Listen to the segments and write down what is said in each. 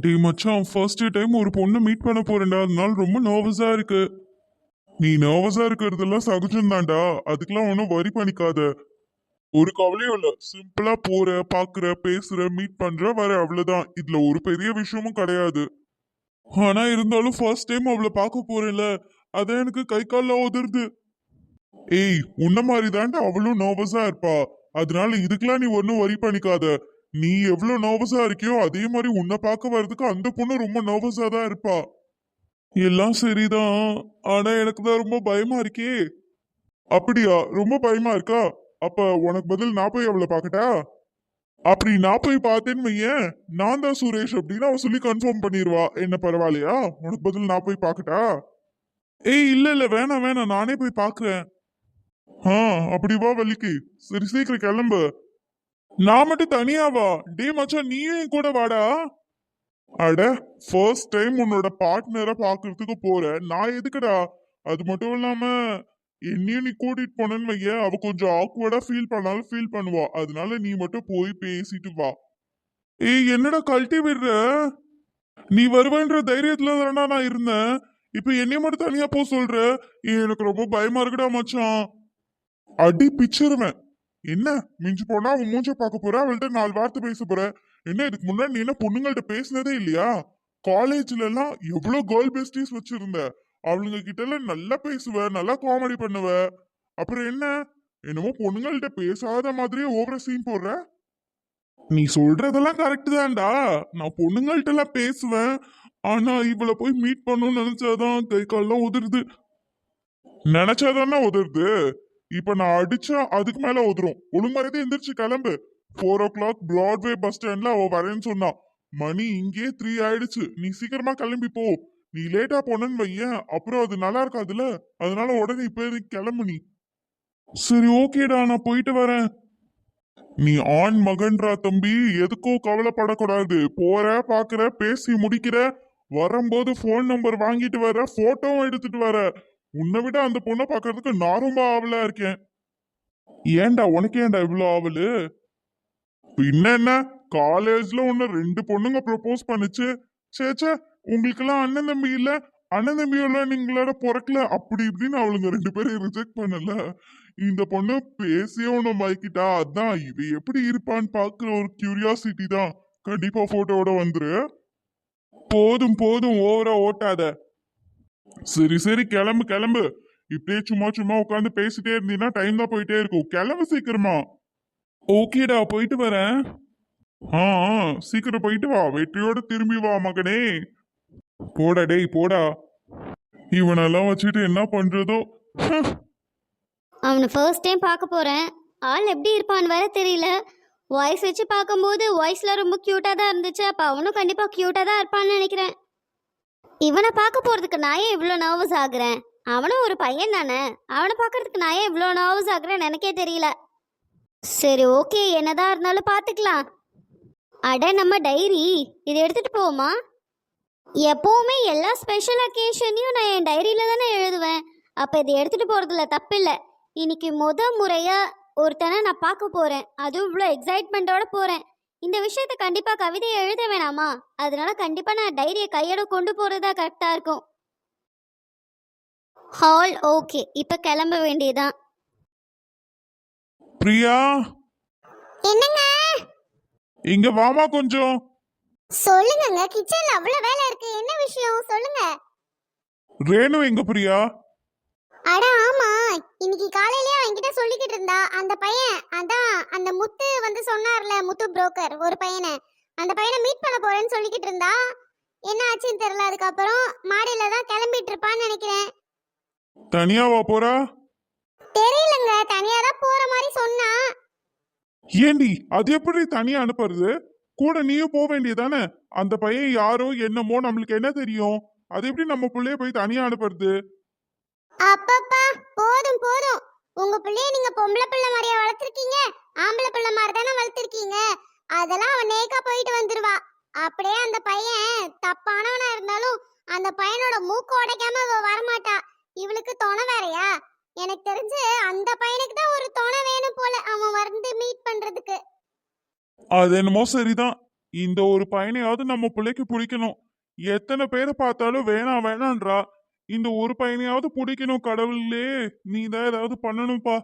டே மச்சான் first time ஒரு பொண்ணை மீட் பண்ண போறேன்டா. அதனால ரொம்ப நர்வஸா இருக்கு. நீ நர்வஸா இருக்கிறதெல்லாம் சகஜம்தான்டா. அதுக்கெல்லாம் ஒன்றும் வரி பண்ணிக்காத. ஒரு கவலையும் இல்லை. சிம்பிளா போற பாக்குற பேசுற மீட் பண்ற வர அவ்வளவுதான். இதுல ஒரு பெரிய விஷயமும் கிடையாது. ஆனா இருந்தாலும் ஃபர்ஸ்ட் டைம் அவளை பார்க்க போறேன்ல. அதான் எனக்கு கை கால்லாம் உதிருது ஏய் உன்ன மாதிரி தான்டா அவளும் நர்வஸா இருப்பா. அதனால இதுக்கெல்லாம் நீ ஒன்றும் வரி பண்ணிக்காத. நீ எவ்வளவு நர்வஸா இருக்கியோ அதே மாதிரி உன்னை பார்க்க வர்றதுக்கு அந்த பொண்ணு ரொம்ப நர்வஸா தான் இருப்பா. எல்லாம் சரிதான். ஆனா எனக்கு தான் ரொம்ப பயமா இருக்கே. அப்படியா? ரொம்ப பயமா இருக்கா? அப்ப உனக்கு பதில் நான் போய் அவளை பார்க்கட்டா? அப்படி நான் போய் பார்த்தேன்னு வையேன். நான் தான் சுரேஷ் அப்படின்னு அவ சொல்லி கன்ஃபார்ம் பண்ணிடுவா என்ன பரவாயில்லையா? உனக்கு பதில் நான் போய் பார்க்கட்டா? ஏய் இல்ல இல்ல வேணாம் வேணாம். நானே போய் பாக்குறேன் ஆ அப்படி வா வலிக்கு சரி சீக்கிரம் கிளம்பு. நான் மட்டும் தனியாவா? டே மச்சான் நீயும் என் கூட வாடா. அட ஃபர்ஸ்ட் டைம் உன்னோட பார்ட்னரை பார்க்கறதுக்கு போற. நான் எதுக்குடா? அது மட்டும் இல்லாம என்னையும் நீ கூட்டிட்டு போனேன்னு வைய அவ கொஞ்சம் ஆக்வர்டா ஃபீல் பண்ணாலும் ஃபீல் பண்ணுவா. அதனால நீ மட்டும் போய் பேசிட்டு வா. ஏய் என்னடா கழட்டி விடுற? நீ வருவேன்ற தைரியத்துல தானடா நான் இருந்தேன். இப்ப என்னைய மட்டும் தனியா போ சொல்ற? எனக்கு ரொம்ப பயமா இருக்குடா மச்சான். அடி பிச்சிருவேன். என்ன? மிஞ்சி போனா அவன் மூஞ்ச பார்க்க போற? அவள்கிட்ட நாலு வார்த்தை பேச போற? என்ன இதுக்கு முன்னாடி நீ என்ன பொண்ணுங்கள்ட்ட பேசினதே இல்லையா? காலேஜ்ல எல்லாம் எவ்வளவு கேர்ள் பெஸ்டிஸ் வச்சிருந்த? அவளுங்க கிட்ட எல்லாம் நல்லா பேசுவ நல்லா காமெடி பண்ணுவ. அப்புறம் என்ன? என்னமோ பொண்ணுங்கள்ட்ட பேசாத மாதிரியே ஓவர சீன் போடுற? நீ சொல்றதெல்லாம் கரெக்ட் தான்டா. நான் பொண்ணுங்கள்ட்ட எல்லாம் பேசுவேன். ஆனா இவளை போய் மீட் பண்ணணும்னு நினைச்சாதான் கை கால்லாம் உதிருது. நினைச்சாதானே உதிருது? இப்ப நான் அடிச்சா அதுக்கு மேல உதிரும் ஒழுங்கு எந்திரிச்சு கிளம்பு. Four o'clock Broadway bus ஸ்டாண்ட்ல அவ வரேன்னு சொன்னா மணி இங்கே த்ரீ ஆயிடுச்சு. நீ சீக்கிரமா கிளம்பி போ. நீ லேட்டா போனேன்னு வையேன். அப்புறம் அது நல்லா இருக்காதுல்ல? அதனால உடனே இப்ப கிளம்பு நீ? சரி ஓகேடா. நான் போயிட்டு வரேன். நீ ஆண் மகன்றா தம்பி. எதுக்கும் கவலைப்படக்கூடாது. போற பாக்குற பேசி முடிக்கிற. வரும்போது ஃபோன் நம்பர் வாங்கிட்டு வர போட்டோவும் எடுத்துட்டு வர. உன்னை விட அந்த பொண்ணை பார்க்கறதுக்கு நான் ரொம்ப ஆவலா இருக்கேன். ஏன்டா உனக்கு ஏன்டா இவ்வளோ ஆவலு? பின்ன என்ன? காலேஜ்ல உன்ன ரெண்டு பொண்ணுங்க ப்ரப்போஸ் பண்ணுச்சு. சே சே உங்களுக்கெல்லாம் அண்ணன் தம்பி இல்ல? அண்ணன் தம்பியெல்லாம் நீங்களோட பிறக்கல? அப்படி இப்படின்னு அவளுங்க ரெண்டு பேரும் ரிஜெக்ட் பண்ணல. இந்த பொண்ணு பேசியே உன்னை மயக்கிட்டா. அதான் இவ எப்படி இருப்பான்னு பாக்குற ஒரு கியூரியாசிட்டி தான். கண்டிப்பா போட்டோட வந்துரு. போதும் போதும் ஓவரா ஓட்டாத. சரி சரி கிளம்பு கிளம்பு. இப்படியே சும்மா சும்மா உட்காந்து பேசிட்டே இருந்தீங்கன்னா டைம் தான் போயிட்டே இருக்கும். கிளம்பு சீக்கிரமா. ஓகேடா போயிட்டு வரேன். ஆ சீக்கிரம் போயிட்டு வா. வெற்றியோட திரும்பி வா மகனே. போடா டேய் போடா. இவனெல்லாம் வச்சுட்டு என்ன பண்றதோ? அவனை ஃபர்ஸ்ட் டைம் பார்க்க போகிறேன் ஆள் எப்படி இருப்பான்னு வர தெரியல. வாய்ஸ் வச்சு பார்க்கும்போது வாய்ஸில் ரொம்ப க்யூட்டாக தான் இருந்துச்சு. அப்போ அவனும் கண்டிப்பாக க்யூட்டாக தான் இருப்பான்னு நினைக்கிறேன். இவனை பார்க்க போகிறதுக்கு நான் ஏன் இவ்வளோ நர்வஸ் ஆகுறேன்? அவனும் ஒரு பையன் தானே? அவனை பார்க்கறதுக்கு நான் ஏன் இவ்வளோ நர்வஸ் ஆகுறேன்னு எனக்கே தெரியல. சரி ஓகே என்னதான் இருந்தாலும் பார்த்துக்கலாம். அட நம்ம டைரி இதை எடுத்துகிட்டு போவோமா? எப்போவுமே எல்லா ஸ்பெஷல் அக்கேஷனையும் நான் என் டைரியில் தானே எழுதுவேன். அப்போ இதை எடுத்துகிட்டு போகிறதுல தப்பில்லை. இன்னைக்கு முத முறையா ஒருத்தனை நான் பார்க்க போறேன். அதுவும் இவ்வளோ எக்ஸைட்மெண்ட்டோட போறேன். இந்த விஷயத்த கண்டிப்பா கவிதையை எழுத வேணாமா? அதனால கண்டிப்பா நான் டைரியை கையோட கொண்டு போறதா கரெக்டா இருக்கும். Hall okay. இப்ப கிளம்ப வேண்டியதுதான். பிரியா? என்னங்க? இங்க வாமா கொஞ்சம். சொல்லுங்கங்க கிச்சன்ல அவ்வளவு வேலை இருக்கு. என்ன விஷயம்? சொல்லுங்க. ரேணு எங்க பிரியா? அட ஆமா. இன்னைக்கு காலையிலேயே என்கிட்ட சொல்லிக்கிட்டு இருந்தா. அந்த பையன் அதான் அந்த முத்து வந்து சொன்னார்ல முத்து புரோக்கர் ஒரு பையனை. அந்த பையனை மீட் பண்ண போறேன்னு சொல்லிக்கிட்டு இருந்தா? என்ன ஆச்சுன்னு தெரியல அதுக்கப்புறம் மாடியில தான் கிளம்பிட்டு இருப்பான்னு நினைக்கிறேன். தனியாவா போறா? தெரியலங்க தனியா தான் போற மாதிரி சொன்னா. ஏண்டி அது எப்படி தனியா அனுப்புறது? கூட நீயும் போக வேண்டியதானே அந்த பையன் யாரோ என்னமோ நம்மளுக்கு என்ன தெரியும்? அது எப்படி நம்ம புள்ளைய போய் தனியா அனுப்புறது? அப்பப்பா போதும் போதும். உங்க பிள்ளைய நீங்க பொம்பளை பிள்ளை மாதிரியா வளர்த்துருக்கீங்க? ஆம்பளை பிள்ளை மாதிரி தானே வளர்த்துருக்கீங்க? அதெல்லாம் அவன் நேக்கா போயிட்டு வந்துருவா. அப்படியே அந்த பையன் தப்பானவனா இருந்தாலும் அந்த பையனோட மூக்கு உடைக்காம அவ வரமாட்டா. இவளுக்கு துணை வேறயா? எனக்கு தெரிஞ்சு அந்த பையனுக்கு தான் ஒரு துணை வேணும் போல அவன் வந்து மீட் பண்றதுக்கு. அது என்னமோ சரிதான். இந்த ஒரு பையனையாவது நம்ம பிள்ளைக்கு பிடிக்கணும். எத்தனை பேரை பார்த்தாலும் வேணாம் வேணான்றா? இந்த ஒரு பையனையாவது பிடிக்கணும் கடவுளே. நீ தான் ஏதாவது பண்ணணும்ப்பா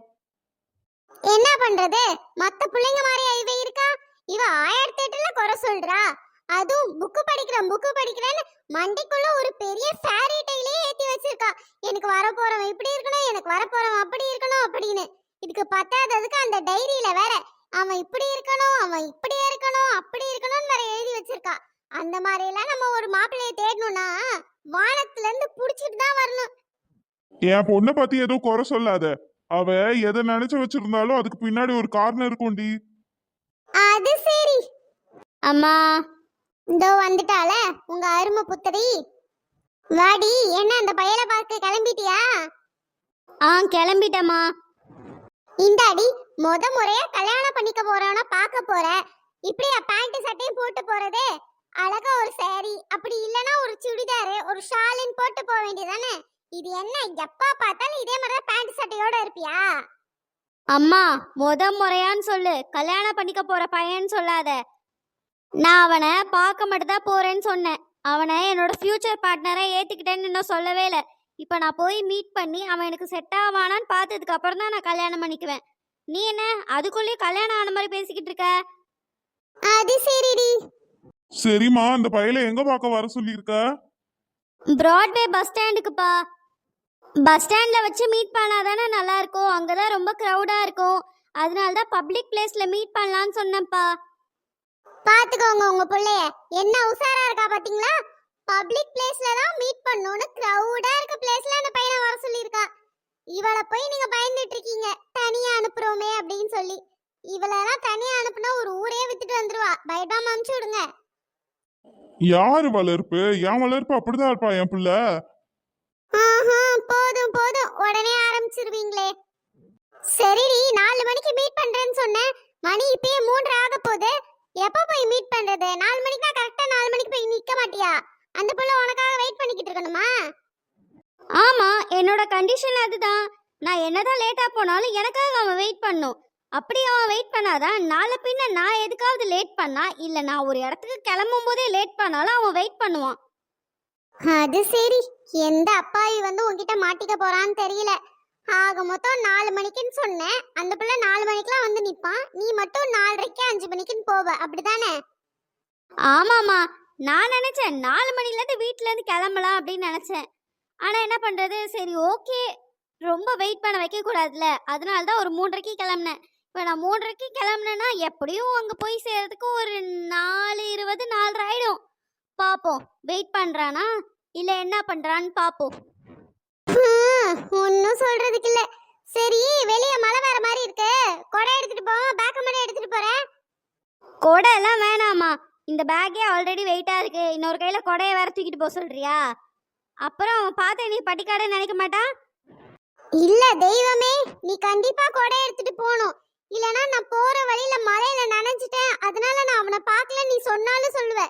என்ன பண்றது? மத்த பிள்ளைங்க மாதிரி இவ இருக்கா? இவ ஆயிரத்தி எட்டுல குறை சொல்றா. அதுவும் புக்கு படிக்கிறேன் புக்கு படிக்கிறேன்னு மண்டைக்குள்ள ஒரு பெரிய ஃபேரி டைலே ஏத்தி வச்சிருக்கா. எனக்கு வரப்போறவன் இப்படி இருக்கணும் எனக்கு வரப்போறவன் அப்படி இருக்கணும் அப்படின்னு. இதுக்கு பத்தாததுக்கு அந்த டைரியில வேற அவன் இப்படி இருக்கணும் அவன் இப்படி இருக்கணும் அப்படி இருக்கணும்னு வேற எழுதி வச்சிருக்கா. அந்த மாதிரி எல்லாம் நம்ம ஒரு மாப்பிள்ளைய தேடணும்னா வானத்துல இருந்து புடிச்சிட்டு தான் வரணும். என் பொண்ணை பத்தி ஏதோ குறை சொல்லாத. அவ எதை நினைச்சு வச்சிருந்தாலும் அதுக்கு பின்னாடி ஒரு காரணம் இருக்கும்டி. அது சரி. அம்மா இதோ வந்துட்டால உங்க அருமை புத்தரி. வாடி என்ன அந்த பயலை பார்க்க கிளம்பிட்டியா? ஆ கிளம்பிட்டேம்மா. இந்தாடி முத முறையா கல்யாணம் பண்ணிக்க போறவன பார்க்க போற. இப்படியா பேண்ட் சட்டையும் போட்டு போறது? அழகா ஒரு saree அப்படி இல்லனா ஒரு சுடிதாரு ஒரு ஷாலின் போட்டு போக வேண்டியதானே இது என்ன எப்பா பார்த்தாலும் இதே மாதிரி பேண்ட் சட்டையோட இருப்பியா? அம்மா முத முறையான்னு சொல்லு. கல்யாணம் பண்ணிக்க போற பையன்னு சொல்லாத. நான் அவனை பார்க்க மட்டும் தான் போறேன்னு சொன்னேன். அவனை என்னோட ஃபியூச்சர் பார்ட்னரை ஏத்துக்கிட்டேன்னு இன்னும் சொல்லவே இல்லை. இப்போ நான் போய் மீட் பண்ணி அவன் எனக்கு செட் ஆவானான்னு பார்த்ததுக்கு அப்புறம் தான் நான் கல்யாணம் பண்ணிக்குவேன். நீ என்ன அதுக்குள்ளேயும் கல்யாணம் ஆன மாதிரி பேசிக்கிட்டு இருக்க? அது சரிடி. சரிம்மா அந்த பையல எங்க பார்க்க வர சொல்லியிருக்க? பிராட்வே பஸ் ஸ்டாண்டுக்குப்பா பஸ் ஸ்டாண்ட்ல வச்சு மீட் பண்ணாதானே நல்லா இருக்கும் அங்கே தான் ரொம்ப க்ரௌடாக இருக்கும். அதனால தான் பப்ளிக் பிளேஸ்ல மீட் பண்ணலாம்னு சொன்னேன்ப்பா. பாத்துக்கோங்க உங்க புள்ளைய. என்ன உசாரா இருக்கா பாத்தீங்களா பப்ளிக் பிளேஸ்ல தான் மீட் பண்ணணும்னு கிரவுடா இருக்க பிளேஸ்ல அந்த பையனை வர சொல்லியிருக்கா. இவளை போய் நீங்க பயந்துட்டு இருக்கீங்க. தனியா அனுப்புறோமே அப்படின்னு சொல்லி. இவளெல்லாம் தனியா அனுப்புனா ஒரு ஊரே வித்துட்டு வந்துருவா. பயப்படாம அனுப்பிச்சு விடுங்க. யாரு வளர்ப்பு? என் வளர்ப்பு அப்படிதான் இருப்பா என் பிள்ளை. ஆஹா, போதும் போதும். உடனே ஆரம்பிச்சிருவீங்களே. சரிடி நாலு மணிக்கு மீட் பண்றேன்னு சொன்னேன். மணி இப்பயே மூன்று ஆக போகுது. எப்ப போய் மீட் பண்றது? நாலு மணிக்கு? கரெக்டா நாலு மணிக்கு போய் நிக்க மாட்டியா? அந்த புள்ள உனக்காக வெயிட் பண்ணிக்கிட்டு இருக்கணுமா? ஆமாம் என்னோட கண்டிஷன் அதுதான். நான் என்னதான் லேட்டாக போனாலும் எனக்காக அவன் வெயிட் பண்ணும். அப்படி அவன் வெயிட் பண்ணாதான் நாளை பின்ன நான் எதுக்காவது லேட் பண்ணா? இல்லை நான் ஒரு இடத்துக்கு கிளம்பும் போதே லேட் பண்ணாலும் அவன் வெயிட் பண்ணுவான். அது சரி. எந்த அப்பாவி வந்து உன்கிட்ட மாட்டிக்க போறான்னு தெரியல. ஆக மொத்தம் நாலு மணிக்குன்னு சொன்னேன். அந்த பிள்ளை நாலு மணிக்கெல்லாம் வந்து நிப்பான். நீ மட்டும் நாலரைக்கு அஞ்சு மணிக்குன்னு போவ. அப்படிதானே? ஆமாம்மா. நான் நினச்சேன் நாலு மணிலேருந்து வீட்டிலேருந்து கிளம்பலாம் அப்படின்னு நினச்சேன். ஆனால் என்ன பண்ணுறது சரி ஓகே ரொம்ப வெயிட் பண்ண வைக்கக்கூடாதுல்ல. அதனால தான் ஒரு மூன்றரைக்கு கிளம்புனேன். இப்போ நான் மூன்றரைக்கு கிளம்புனேன்னா எப்படியும் அங்கே போய் சேர்றதுக்கு ஒரு நாலு இருபது நாலரை ஆயிடும். பார்ப்போம் வெயிட் பண்ணுறானா இல்லை என்ன பண்ணுறான்னு பார்ப்போம் ஒன்னும் சொல்றதுக்கு இல்ல. சரி வெளிய மழை வர மாதிரி இருக்கு. கொடை எடுத்துட்டு போவோம் பேக்க மட்டும் எடுத்துட்டு போறேன். கொடை எல்லாம் வேணாம்மா. இந்த பேக்கே ஆல்ரெடி வெயிட்டாக இருக்கு. இன்னொரு கையில் கொடையை வேற தூக்கிட்டு போக சொல்றியா? அப்புறம் பார்த்து நீ பட்டிக்காடுன்னு நினைக்க மாட்டா? இல்ல தெய்வமே. நீ கண்டிப்பா கொடை எடுத்துட்டு போகணும் இல்லனா நான் போற வழியில மலையில நனைஞ்சிட்டேன். அதனால நான் அவனை பார்க்கல நீ சொன்னாலும் சொல்லுவ.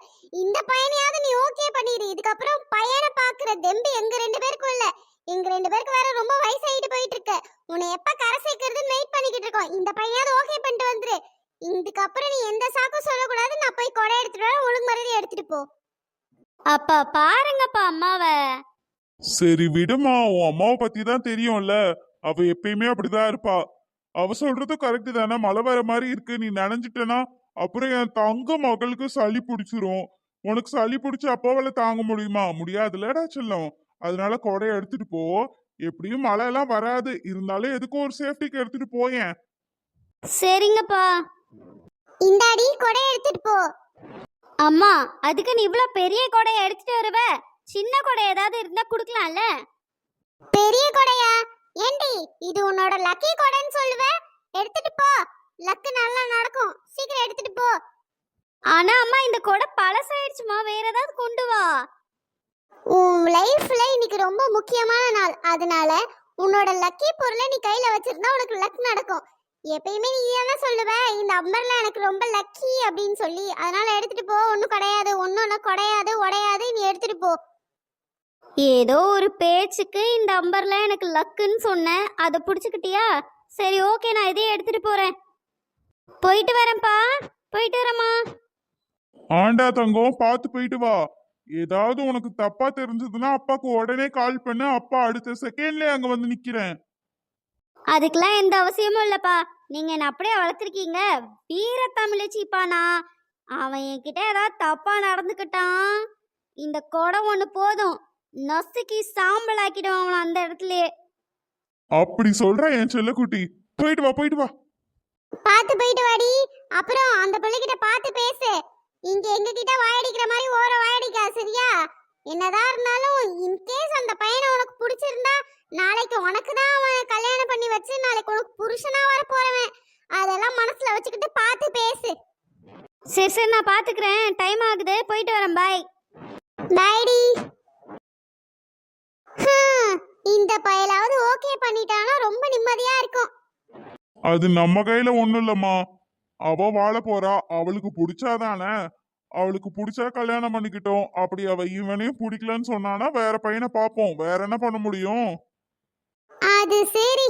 இந்த பையனையாவது நீ ஓகே பண்ணிடு. இதுக்கப்புறம் பையனை பாக்குற தெம்பு எங்க ரெண்டு பேருக்கும் இல்ல. எங்க ரெண்டு பேருக்கு வேற ரொம்ப வயசாயிட்டு போயிட்டு இருக்க உன்னை எப்ப கரை சேர்க்கறதுன்னு வெயிட் பண்ணிக்கிட்டு இருக்கோம். இந்த பையனாவது ஓகே பண்ணிட்டு வந்துரு. இதுக்கப்புறம் நீ எந்த சாக்கும் சொல்லக்கூடாது நான் போய் கொடை எடுத்துட்டு வர ஒழுங்கு மரியாதை எடுத்துட்டு போ. அப்பா பாருங்கப்பா அம்மாவை. சரி விடுமா. உன் அம்மாவை பத்தி தான் தெரியும்ல. அவ எப்பயுமே அப்படிதான் இருப்பா. அவ சொல்றதும் கரெக்ட் தானே. மழை வர மாதிரி இருக்கு. நீ நனைஞ்சிட்டனா அப்புறம் என் தங்க மகளுக்கு சளி பிடிச்சிரும். உனக்கு சளி பிடிச்சி அப்பாவால தாங்க முடியுமா? முடியாதுல்லடா செல்லம். அதனால கொடையை எடுத்துட்டு போ. எப்படியும் மழை எல்லாம் வராது. இருந்தாலும் எதுக்கும் ஒரு சேஃப்டிக்கு எடுத்துட்டு போயேன் சரிங்கப்பா. இந்தாடி கொடை எடுத்துட்டு போ. அம்மா அதுக்கு நீ இவ்வளோ பெரிய கொடையை எடுத்துட்டு வருவ? சின்ன கொடை ஏதாவது இருந்தா கொடுக்கலாம்ல? பெரிய கொடையா? ஏண்டி இது உன்னோட லக்கி கொடைன்னு சொல்லுவ? எடுத்துட்டு போ. லக்கு நல்லா நடக்கும். சீக்கிரம் எடுத்துட்டு போ. ஆனா அம்மா இந்த கொடை பழசாயிடுச்சுமா வேற ஏதாவது கொண்டு வா. உன் லைஃப்ல இன்னைக்கு ரொம்ப முக்கியமான நாள். அதனால உன்னோட லக்கி பொருளை நீ கையில வச்சிருந்தா உனக்கு லக் நடக்கும். எப்பயுமே நீ தானே சொல்லுவ? இந்த அம்பர்ல எனக்கு ரொம்ப லக்கி அப்படின்னு சொல்லி. அதனால எடுத்துட்டு போ. ஒன்றும் கிடையாது. ஒன்றும் கிடையாது. உடையாது. நீ எடுத்துட்டு போ. ஏதோ ஒரு பேச்சுக்கு இந்த அம்பர்ல எனக்கு லக்குன்னு சொன்னேன். அதை பிடிச்சிக்கிட்டியா? சரி ஓகே நான் இதையே எடுத்துட்டு போறேன். போயிட்டு வரேன்ப்பா. போயிட்டு வரேம்மா. ஆண்டா தங்கம் பார்த்து போயிட்டு வா. ஏதாவது உனக்கு தப்பா தெரிஞ்சதுன்னா அப்பாக்கு உடனே கால் பண்ணு. அப்பா அடுத்த செகண்ட்லயே அங்க வந்து நிக்கிறேன். அதுக்கெல்லாம் எந்த அவசியமும் இல்லப்பா. நீங்க என்ன அப்படியே வளர்த்துருக்கீங்க. வீர தமிழச்சிப்பா நான் அவன் என்கிட்ட ஏதாவது தப்பா நடந்துக்கிட்டான். இந்த குடம் ஒன்று போதும். நொசுக்கி சாம்பல் ஆக்கிடுவான் அவனை அந்த இடத்துலயே. அப்படி சொல்ற என் செல்லக்குட்டி. போயிட்டு வா போயிட்டு வா. பார்த்து போயிட்டு வாடி. அப்புறம் அந்த பிள்ளைகிட்ட பார்த்து பேசு. இங்க எங்க கிட்ட வாயடிக்கிற மாதிரி ஓர வாயடிக்கா சரியா? என்னதான் இருந்தாலும் இன்கேஸ் அந்த பையனை உனக்கு பிடிச்சிருந்தா நாளைக்கு உனக்கு தான் அவன் கல்யாணம் பண்ணி வச்சு நாளைக்கு உனக்கு புருஷனா வர போறவன். அதெல்லாம் மனசுல வச்சுக்கிட்டு பார்த்து பேசு. சரி சரி நான் பார்த்துக்கிறேன். டைம் ஆகுது. போயிட்டு வரேன் பாய் ஹம், இந்த பயலாவது ஓகே பண்ணிட்டானா ரொம்ப நிம்மதியா இருக்கும். அது நம்ம கையில ஒண்ணும் இல்லம்மா. அவ வாழ போறா அவளுக்கு பிடிச்சாதானே? அவளுக்கு பிடிச்சா கல்யாணம் பண்ணிக்கிட்டோம். அப்படி அவ இவனையும் பிடிக்கலன்னு சொன்னானா வேற பையனை பார்ப்போம். வேற என்ன பண்ண முடியும்? அது சரி.